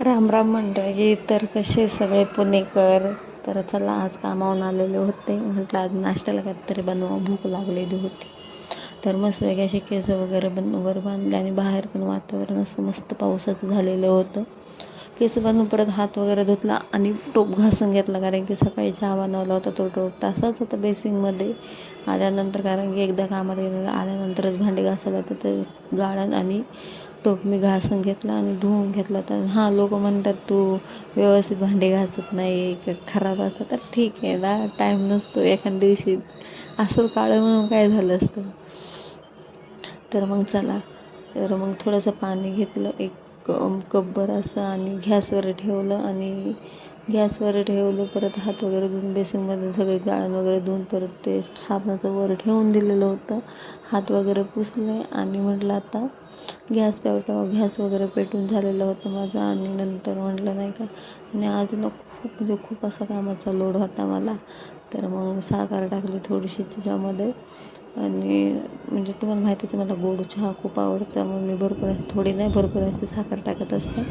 राम राम मंडळी तर कसे सगळे पुणेकर? तर चला आज कामावून आलेले होते. म्हटलं आज नाश्त्याला काहीतरी बनवा भूक लागलेली होती. तर मस्त वेगळ्या असे केस वगैरे बन वर बांधले आणि बाहेर पण वातावरण असं मस्त पावसाचं झालेलं होतं. केस बांधून परत हात वगैरे धुतला आणि टोप घासून घेतला कारण की सकाळी चहा बनवला होता तो टोप. तसाच होता बेसिंगमध्ये आल्यानंतर कारण की एकदा कामात गेलेलं आल्यानंतरच भांडे घासायला तर ते गाळण आणि टोप मी घासून घेतला आणि धुवून घेतला. तर हां लोक म्हणतात तू व्यवस्थित भांडी घासत नाही खराब असं? तर ठीक आहे ना टाईम नसतो. एखाद्या दिवशी असं काळं म्हणून काय झालं असतं? तर मग चला. तर मग थोडंसं पाणी घेतलं एक कपभर असं आणि गॅसवर ठेवलं आणि गॅसवर ठेवलं परत हात वगैरे धुवून बेसिनमध्ये सगळे गाळण वगैरे धुवून परत ते साबणाचं वर ठेवून दिलेलं होतं. हात वगैरे पुसले आणि म्हटलं आता गॅस पेटवा. गॅस वगैरे पेटून झालेलं होतं माझं आणि नंतर म्हटलं नाही का? आणि आज ना खूप म्हणजे खूप असा कामाचा लोड होता मला. तर मग साखर टाकली थोडीशी त्याच्यामध्ये आणि म्हणजे तुम्हाला माहितीच आहे मला गोड चहा खूप आवडतं त्यामुळे मी भरपूर अशी थोडी नाही भरपूर अशी साखर टाकत असते.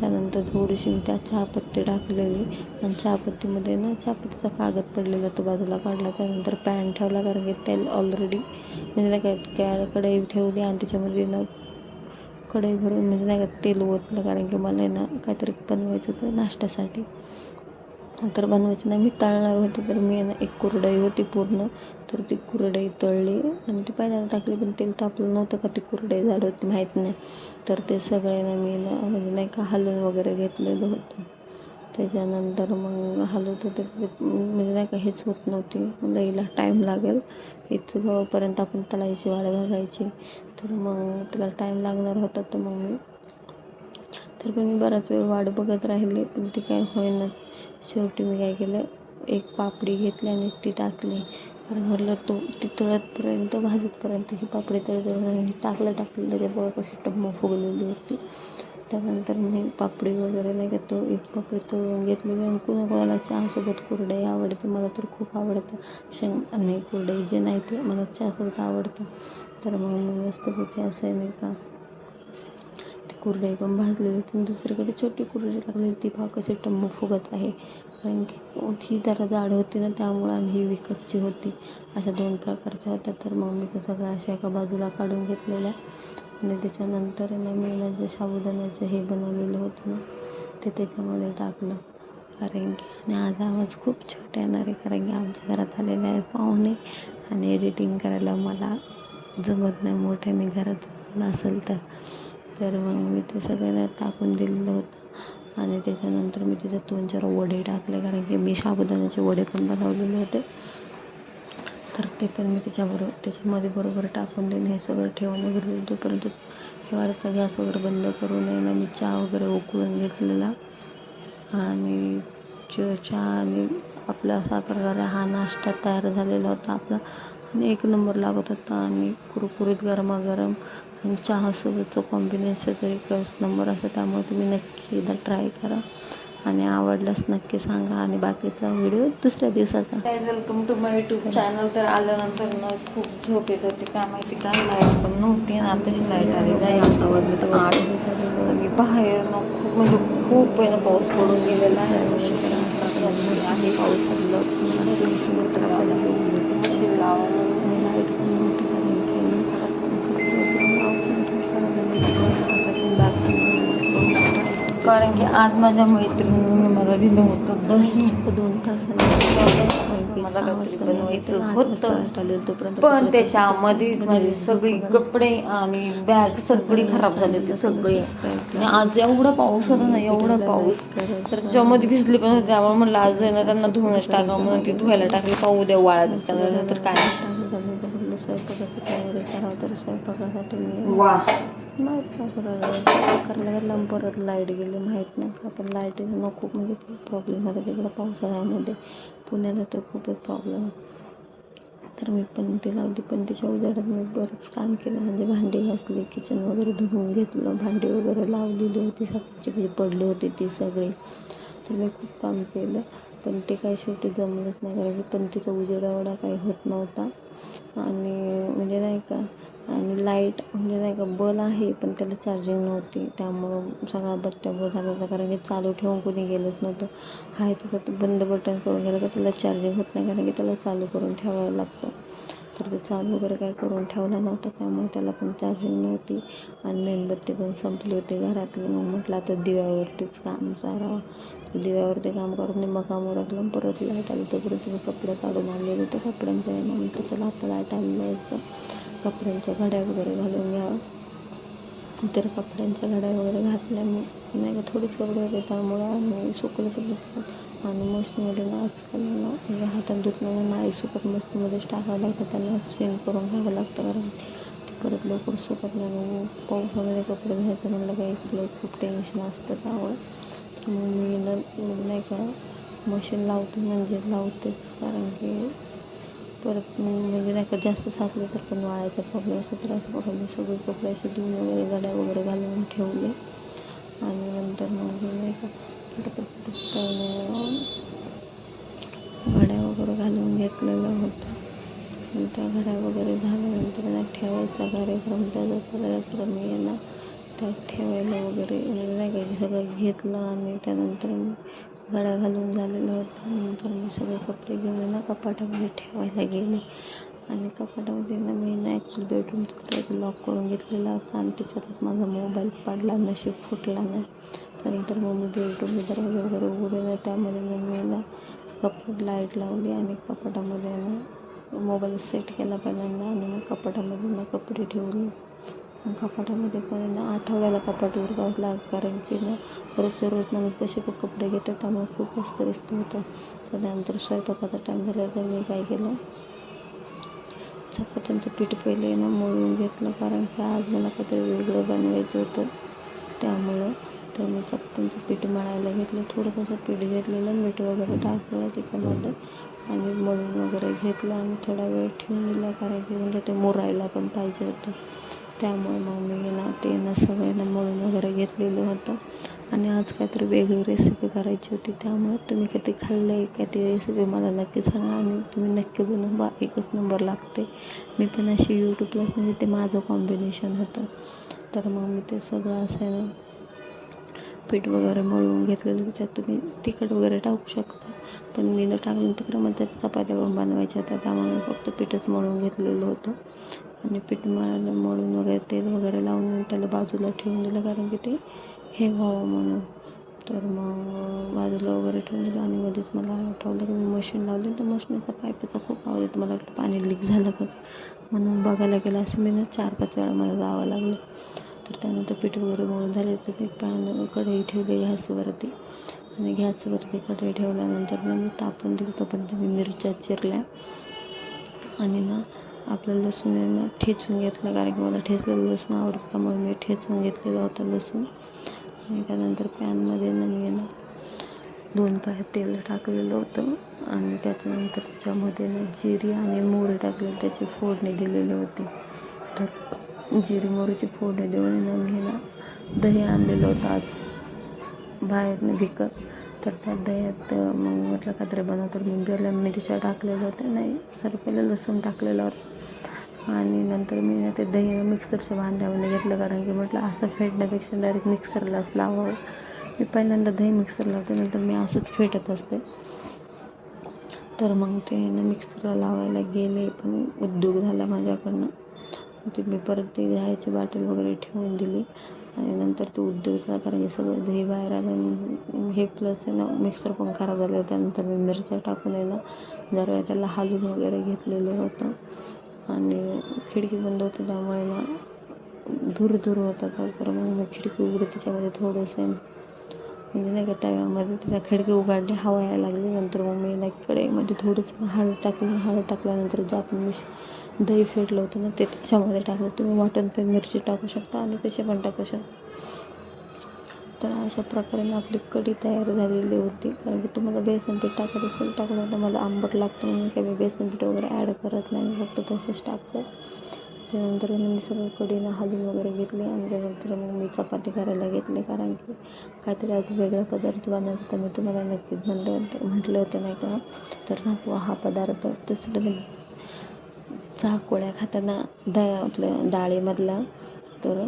त्यानंतर थोडीशी मी त्यात चहापत्ती टाकलेली आणि चहापत्तीमध्ये ना चहापत्तीचा कागद पडलेला तो बाजूला काढला त्यानंतर पॅन ठेवला कारण की तेल ऑलरेडी म्हणजे नाही काय काय कढई ठेवली आणि त्याच्यामध्ये ना कढई भरून म्हणजे नाही का तेल ओतलं कारण की मला ना काहीतरी बनवायचं होतं नाश्त्यासाठी. तर बनवायचं नाही. मी तळणार होते तर मी ना एक कुरडई होती पूर्ण. तर ती कुरडई तळली आणि ती पाण्याला टाकली पण तेल तापलं नव्हतं का ती कुरडई झाड होती माहीत नाही. तर ते सगळे ना मी ना म्हणजे नाही का हलवून वगैरे घेतलेलं होतं. त्याच्यानंतर मग हलवत होते म्हणजे नाही का हेच होत नव्हती. लईला टाईम लागेल. इथं जवळपर्यंत आपण तळायची वाढ बघायची. तर मग त्याला टाईम लागणार होता तर मग मी तर पण मी बराच वेळ वाट बघत राहिले पण ते काय होईना. शेवटी मी काय केलं एक पापडी घेतली आणि ती टाकली. कारण म्हटलं तो ती तळतपर्यंत भाजतपर्यंत ही पापडी तळतळून टाकलं टाकलं लगेच बघा कशी टम्म फुगलेली होती. त्यानंतर मी पापडी वगैरे नाही का तो एक पापडी तळून घेतलेली आणि कुणा कोणाला चहासोबत कुरडई आवडते मला तर खूप आवडतं. शेंग आणि कुरडई जे नाही ते मला चहासोबत आवडतं. तर मग मी मस्तपैकी असं आहे नाही का ती कुरडई पण भाजलेली होती आणि दुसरीकडे छोटी कुरडई टाकलेली ती पहा कशी टम्म फुगत आहे. कारण की ही जरा जाड होती ना त्यामुळं आणि ही विकतची होती. अशा दोन प्रकारच्या होत्या. तर मग मी त्या सगळ्या अशा एका बाजूला काढून घेतलेल्या. आणि त्याच्यानंतर ना मी ना जे साबुदाण्याचं हे बनवलेलं होतं ना ते त्याच्यामध्ये टाकलं. कारण की आणि आज आवाज खूप छोटा येणार आहे. कारण की आमच्या घरात आलेले आहे पाहुणे आणि एडिटिंग करायला मला जमत नाही. मोठ्याने घरात नसेल तर. तर मग मी ते सगळ्यांना टाकून दिलेलं होतं. आणि त्याच्यानंतर मी त्याच्यात दोन चार वडे टाकले कारण की मी साबुदाण्याचे वडे पण बनवलेले होते. तर ते पण मी त्याच्याबरोबर त्याच्यामध्ये बरोबर टाकून देईन. हे सगळं ठेवून वगैरे परंतु हे वाढता गॅस वगैरे बंद करू नये ना. मी चहा वगैरे उकळून घेतलेला. आणि च चहा आणि आपला असा प्रकारे हा नाश्ता तयार झालेला होता आपला. आणि एक नंबर लागत होता. आणि कुरकुरीत गरमागरम चहासोबतचं कॉम्बिनेशन तरी एकच नंबर असतं त्यामुळे तुम्ही नक्की एकदा ट्राय करा. आणि आवडल्यास नक्की सांगा. आणि बाकीचा व्हिडिओ दुसऱ्या दिवसाचा. Welcome to my YouTube channel तर आल्यानंतर ना खूप झोप येत होती. काय माहिती काय लाइट पण नव्हती आणि आताशी लाइट आलेली आहे आता वाजले तर आठ. बाहेर ना खूप म्हणजे खूप आहे ना पाऊस पडून गेलेला आहे. आहे पाऊस पडलं. तर आपल्याला कारण की आज माझ्या मैत्रिणीने मला दिलं होतं दही. दोन तासांनी मला बनवायचं होतं. पण त्याच्यामध्ये माझे सगळे कपडे आणि बॅग सगळी खराब झाली होती सगळी आज एवढा पाऊस होता ना एवढा पाऊस. तर त्याच्यामध्ये भिजली पण होती त्यामुळे म्हणलं आज आहे ना त्यांना धुवूनच टाका म्हणून ती धुवायला टाकली पाहू द्या वाळत तर काय. स्वयंपाकाची तयारी करावं तर स्वयंपाकासाठी मी माहीत नाही करायला गेलं परत लाइट गेली माहीत नाही. का पण लाइट खूप म्हणजे खूप प्रॉब्लेम होता तिकडं पावसाळ्यामध्ये. पुण्याला तर खूपच प्रॉब्लेम तर मी पण ती लावली पण तिच्या उजेडात मी बरंच काम केलं. म्हणजे भांडी घासली किचन वगैरे धुवून घेतलं. भांडी वगैरे लावलेली होती. सकाळची म्हणजे पडली होती ती सगळी. तर मी खूप काम केलं. पण ते काही शेवटी जमलंच नाही. कारण की पण तिचा उजेड एवढा काही होत नव्हता. आणि म्हणजे नाही का आणि लाइट म्हणजे नाही का बल आहे पण त्याला चार्जिंग नव्हती. त्यामुळं सगळा बत्त्या झाला होता कारण की चालू ठेवून कोणी गेलंच नव्हतं. आहे तसं बंद बटन करून गेलं का त्याला चार्जिंग होत नाही कारण की त्याला चालू करून ठेवावं लागतं. तर ते चालू वगैरे काय करून ठेवला नव्हता त्यामुळे त्याला पण चार्जिंग नव्हती. आणि मेणबत्ती पण संपली होती घरातली मग म्हटलं आता दिव्यावरतीच काम चालावं. दिव्यावरती काम करून निम्मं काम उरकलं परत लाइट आली. तोपर्यंत मी कपडे काढून आणलेले होते कपड्यांचं आहे. मग म्हटलं चला आता लाइट आणलं यायचं. कपड्यांच्या घड्या वगैरे घालून घ्यावं तर कपड्यांच्या घड्या वगैरे घातल्या. मी नाही का थोडीच कपडे होते त्यामुळं आणि सुकले पण आणि मशीनमध्ये ना आजकाल ना हातात धुतलं नाही. सुकत मशीनमध्येच टाकावं लागतं. त्यांना स्पिन करून घ्यावं लागतं कारण ते परत लवकर सुकत नाही. पाऊस पावसामध्ये कपडे घ्यायचं म्हणलं काही खूप टेन्शन असतं त्यामुळे. मग मी ना नाही का मशीन लावते म्हणजे लावतेच कारण की परत मग म्हणजे नाही का जास्त साचले तर पण वाळायचा प्रॉब्लेम असतो. तर असं सगळे कपडे असे धुवून वगैरे गड्या वगैरे घालून ठेवले. आणि नंतर मग नाही का पटपट घड्या वगैरे घालून घेतलेलं होतं त्या घड्या वगैरे झाल्यानंतर ना ठेवायचा कार्यक्रम त्याचा मी ना त्यात ठेवायला वगैरे म्हणजे नाही का सगळं घेतलं आणि त्यानंतर घड्या घालून झालेला होता. नंतर मी सगळे कपडे घेऊन ना कपाटामध्ये ठेवायला गेले. आणि कपाटामध्ये ना मी ना ॲक्च्युली बेडरूम करायचं लॉक करून घेतलेला होता आणि त्याच्यातच माझा मोबाईल पडला. नशीब फुटला नाही त्यानंतर मग मी बेडरूम दरवाजा वगैरे उघडे ना त्यामध्ये ना मी ना कपाट लाइट लावली आणि कपाटामध्ये ना मोबाईल सेट केला पहिल्यांदा आणि मग कपाटामध्ये ना कपडे ठेवले. कपाटामध्ये पण आठवड्याला कपाट उरकावंच लागतं कारण की ना रोजच्या रोज माणूस कसे पण कपडे घेतात त्यामुळे खूप अस्तव्यस्त होतं. त्यानंतर स्वयंपाकाचा टाईम झाल्यावर तर मी काय केलं? चपात्यांचं पीठ पहिले ना मळून घेतलं कारण की आज मला काहीतरी वेगळं बनवायचं होतं. त्यामुळं तर मी चपात्यांचं पीठ मळायला घेतलं. थोडंसं पीठ घेतलेलं मीठ वगैरे टाकलं त्याच्यामध्ये आणि मळून वगैरे घेतलं आणि थोडा वेळ ठेवून दिला कारण की म्हणजे ते मुरायला पण पाहिजे होतं. त्यामुळे मग मी ना ते ना सगळ्यांना मळून वगैरे घेतलेलं होतं. आणि आज काहीतरी वेगळी रेसिपी करायची होती त्यामुळे तुम्ही कधी खाल्लं आहे का ती रेसिपी मला नक्की सांगा आणि तुम्ही नक्की बनवा एकच नंबर लागते. मी पण अशी यूट्यूबला म्हणजे ते माझं कॉम्बिनेशन होतं. तर मग मी ते सगळं असं ना पीठ वगैरे मळून घेतलेलं त्याच्यात तुम्ही तिखट वगैरे टाकू शकता. पण मी न टाकलं तिकडं मग त्यात चपात्या पण बनवायच्या होत्या त्यामुळे फक्त पीठच मळून घेतलेलं होतं. आणि पीठ मळायला मळून वगैरे तेल वगैरे लावून त्याला बाजूला ठेवून दिलं कारण की ते हे व्हावं म्हणून. तर मग बाजूला वगैरे ठेवून दिलं आणि मध्येच मला आठवलं की मी मशीन लावली तर मशीनचा पाईपचा खूप आवाज येतो मला वाटलं पाणी लीक झालं का म्हणून बघायला गेलं असं मी ना चार पाच वेळा मला जावं लागलं. तर त्यानंतर पीठ वगैरे मळून झाले तर मी पॅन कढई ठेवली गॅसवरती आणि गॅसवरती कढई ठेवल्यानंतर ना मी तापून दिलं तोपर्यंत मी मिरच्या चिरल्या. आणि ना आपलं लसूण आहे ना ठेचून घेतलं कारण की मला ठेचलेलं लसूण आवडतं त्यामुळे मी ठेचून घेतलेलं होतं लसूण. आणि त्यानंतर पॅनमध्ये ना मी ना दोन पाय तेल टाकलेलं होतं. आणि त्याच्यानंतर त्याच्यामध्ये ना जिरी आणि मोहरी टाकलेली त्याची फोडणी दिलेली होती. तर जिरी मोहरीची फोडणी देऊन घेणं दही आणलेलं होतं आज. बाहेरनं विकत तर त्या दह्यात मग म्हटलं काहीतरी बनवतो मी बेला मिरच्या टाकलेल्या होत्या. नाही सर पहिलं लसूण टाकलेलं होतं. आणि नंतर मी ते दही मिक्सरच्या भांड्यामध्ये घेतलं कारण की म्हटलं असं फेटण्यापेक्षा डायरेक्ट मिक्सरलाच लावावं. मी पहिल्यांदा दही मिक्सर लावते नंतर मी असंच फेटत असते. तर मग ते ना मिक्सरला लावायला गेले पण उद्योग झाला माझ्याकडनं. ते मी परत ते दह्याची बाटल वगैरे ठेवून दिली. आणि नंतर ते उद्योग झाला कारण की सगळं दही बाहेर आलं हे प्लस आहे ना मिक्सर पण खराब झालं त्यानंतर मी मिरच्या टाकून आहे ना जरा त्याला हालून वगैरे घेतलेलं होतं. आणि खिडकी बंद होती त्यामुळे ना धूर धूर होता. तर मग मी खिडकी उघडी त्याच्यामध्ये थोडंसं म्हणजे नाही का तव्यामध्ये त्याला खिडकी उघडले हवा यायला लागली. नंतर मग मी नाही कढईमध्ये म्हणजे थोडंसं हळद टाकली. हळद टाकल्यानंतर जो आपण मिश दही फेटलं होतं ना ते त्याच्यामध्ये टाकलं तुम्ही मटण पण मिरची टाकू शकता आणि तसे पण टाकू शकता. तर अशा प्रकारे आपली कढी तयार झालेली होती. कारण की तुम्हाला बेसन पीठ टाकत असेल टाकलं तर मला आंबट लागतं म्हणून काही मी बेसन पीठ वगैरे ॲड करत नाही. मी फक्त तसेच टाकते. त्यानंतर मी सगळं कढीनं वगैरे घेतले आणि त्यानंतर मग मी चपाती करायला घेतली. कारण की काहीतरी आज वेगळा पदार्थ बनवायचा तर मी तुम्हाला नक्कीच म्हणलं म्हटलं होतं नाही का? तर दाखवा हा पदार्थ. तसं चाकोळ्या खाताना द आपल्या डाळीमधला तर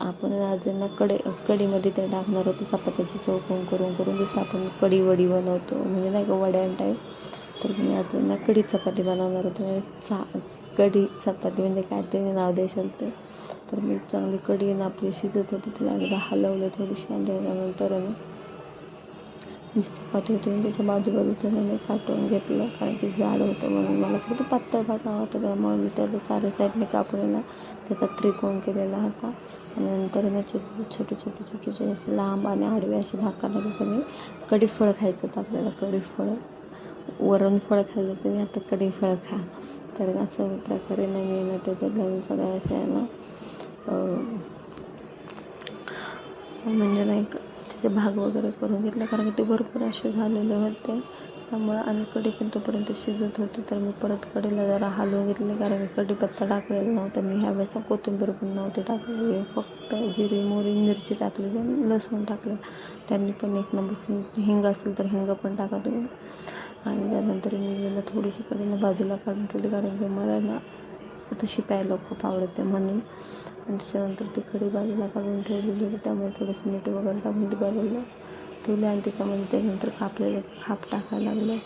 आपण आज ना कडे कडीमध्ये ते टाकणार होतो चपात्याची चौकोन करून करून जसं आपण कढी वडी बनवतो म्हणजे नाही का वड्या टाईप. तर मी आज ना कढी चपाती बनवणार होतो. चा कढी चपाती म्हणजे काय ते नाव देशाल ते. तर मी चांगली कढी ना आपली शिजत होती तिला एकदा हलवलं थोडीशी आणि त्याच्यानंतर ना जी चपाती होती ना त्याच्या बाजूबाजूचं मी काटून घेतलं कारण की जाड होतं म्हणून. मला फक्त पातळ भात होतं त्यामुळे मी त्याला चारो साईडने कापलेला त्याचा त्रिकोण केलेला होता. आणि नंतर त्याचे छोटे छोटे छोटे छोटे असे लांब आणि आडवे असे भाग काढले मी कढीफळ खायचं होतं आपल्याला कढीफळ. वरण फळ खाल्लं तुम्ही आता कढीफळ खा. तर असं प्रकारे ना मी ना त्याच्यात सगळ्या आहे ना म्हणजे नाही का त्याचे भाग वगैरे करून घेतला. कारण की ते भरपूर असे झालेले होते. त्यामुळं आणि कढी पण तोपर्यंत शिजत होती. तर मी परत कढीला जरा हलवून घेतले. कारण की कढीपत्ता टाकलेला नव्हता. मी ह्या वेळेस कोथिंबीर पण नव्हती टाकलेली फक्त जिरी मोरी मिरची टाकलेली आणि लसूण टाकलं त्यांनी पण एक नंबर हिंग असेल तर हिंग पण टाका तुम्ही आणि त्यानंतर मी गेलं थोडीशी कढीनं बाजूला काढून ठेवली कारण की मला ना तशी प्यायला खूप आवडते म्हणून. आणि त्याच्यानंतर ती कढी बाजूला काढून ठेवलेली होती त्यामुळे थोडंसं मीठ वगैरे टाकून ती बाजूला ठेवली आणि त्याच्यामध्ये त्यानंतर कापलेले खाप टाकायला लागले.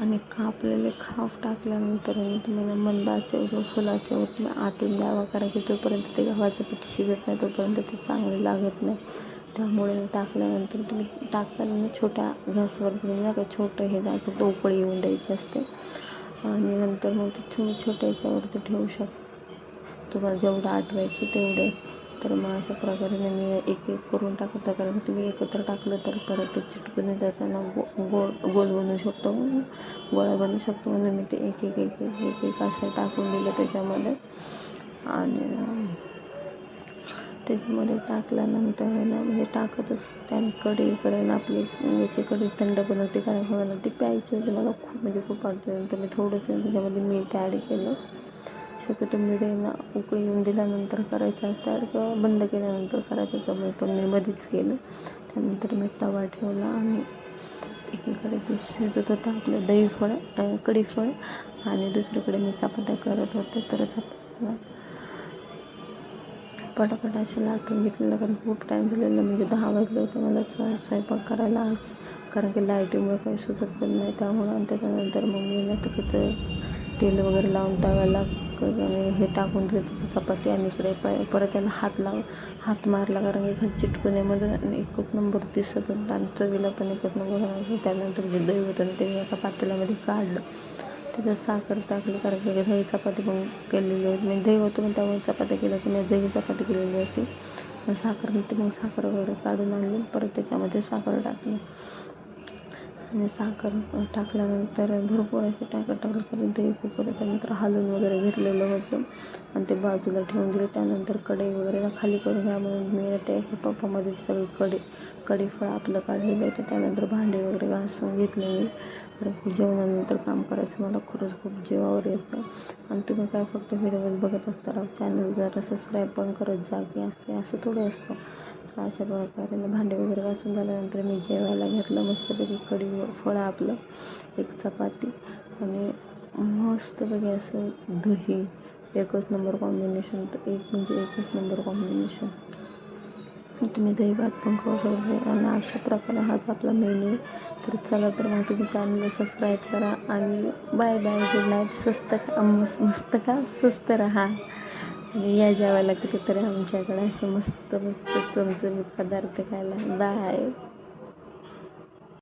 आणि कापलेले खाप टाकल्यानंतर मी तुम्ही मंदाचं मंद आचेवर फुलाच्यावर तुम्ही आटून द्यावा कारण की तोपर्यंत ते गव्हाचं पीठ शिजत नाही तोपर्यंत ते चांगले लागत नाही. त्यामुळे टाकल्यानंतर तुम्ही टाकताना छोट्या गॅसवर नाही का छोटं हे नाही फक्त उकळी येऊन द्यायची असते. आणि नंतर मग ते तुम्ही छोट्या याच्यावरती ठेवू शकता. तुम्हाला जेवढं आठवायचे तेवढे. तर मग अशा प्रकारे मी एक एक करून टाकत कारण तुम्ही एकत्र टाकलं तर परत ते चिटकून त्याचा ना गो गोल गोल बनवू शकतो. गोळा बनवू शकतो. म्हणून मी ते एक एक एक एक एक एक असं टाकून दिलं त्याच्यामध्ये. आणि त्याच्यामध्ये टाकल्यानंतर ना म्हणजे टाकतच त्याने कढईकडे ना आपली याची कढी थंड बनवते कारण मला ती प्यायची होती. मला खूप म्हणजे खूप आवडते. मी थोडंसं त्याच्यामध्ये मीठ ॲड केलं. शक्यतो मीठ ना उकळी येऊन दिल्यानंतर करायचं असतं ॲड किंवा बंद केल्यानंतर करायचं त्यामुळे पण मी मध्येच केलं. त्यानंतर मी तवा ठेवला आणि एकीकडे ते शिजत होतं आपलं दही फळ कढीफळ आणि दुसरीकडे मी चपात्या करत होते. तर चपात्या पटापट असे लाटून घेतलेलं कारण खूप टाईम झालेला म्हणजे दहा वाजले होते मला स्वयंपाक करायला आज. कारण की लाईटीमुळे काही सुचत पण नाही त्यामुळं आणि त्याच्यानंतर मग मी तिकडचं तेल वगैरे लावून तव्याला हे टाकून देत चपाती आणि इकडे प परत त्याला हात लाव हात मारला कारण की खाली चिटकुण्यामध्ये आणि एकच नंबर दिसत होता. आणि चवीला पण एकच नंबर त्यानंतर जे दही होतं ते एका पातेल्यामध्ये काढलं. त्याच्यात साखर टाकली कारण की दही चपाती पण केलेली होती. म्हणजे दही होतं पण त्यामुळे चपाती केलं की मी दही चपाती केलेली होती. मग साखर नंतर मग साखर वगैरे काढून आणली. परत त्याच्यामध्ये साखर टाकली. आणि साखर टाकल्यानंतर भरपूर असे टाकत टाकलं करून दही कुकर त्यानंतर हलवून वगैरे घेतलेलं होतं. आणि ते बाजूला ठेवून दिले. त्यानंतर कढई वगैरे खाली करून घ्या म्हणून मी त्या एका टोपामध्ये सगळी कढी कढी फळं आपलं काढलेलं होतं. त्यानंतर भांडे वगैरे घासून घेतलेली. मी जेवणानंतर काम करायचं मला खरंच खूप जीवावर येतं. आणि तुम्ही काय फक्त व्हिडिओज बघत असता चॅनल जरा सबस्क्राईब पण करत जा की असे असं थोडं असतं. तर अशा प्रकारे भांडे वगैरे घासून झाल्यानंतर मी जेवायला घेतलं. मस्तपैकी कढी फळं आपलं एक चपाती आणि मस्तपैकी असं दही. एकच नंबर कॉम्बिनेशन तर एक म्हणजे एकच नंबर कॉम्बिनेशन तुम्ही दहीभात पण खाऊ शकता. आणि अशा प्रकारे हाच आपला मेनू तर चला तर मग तुम्ही चॅनलला सबस्क्राईब करा आणि बाय बाय गुड नाईट स्वस्त का मस्त मस्त का? स्वस्त राहा. आणि या जेवायला कितीतरी आमच्याकडे असं मस्त मस्त चमचमीत पदार्थ खायला. बाय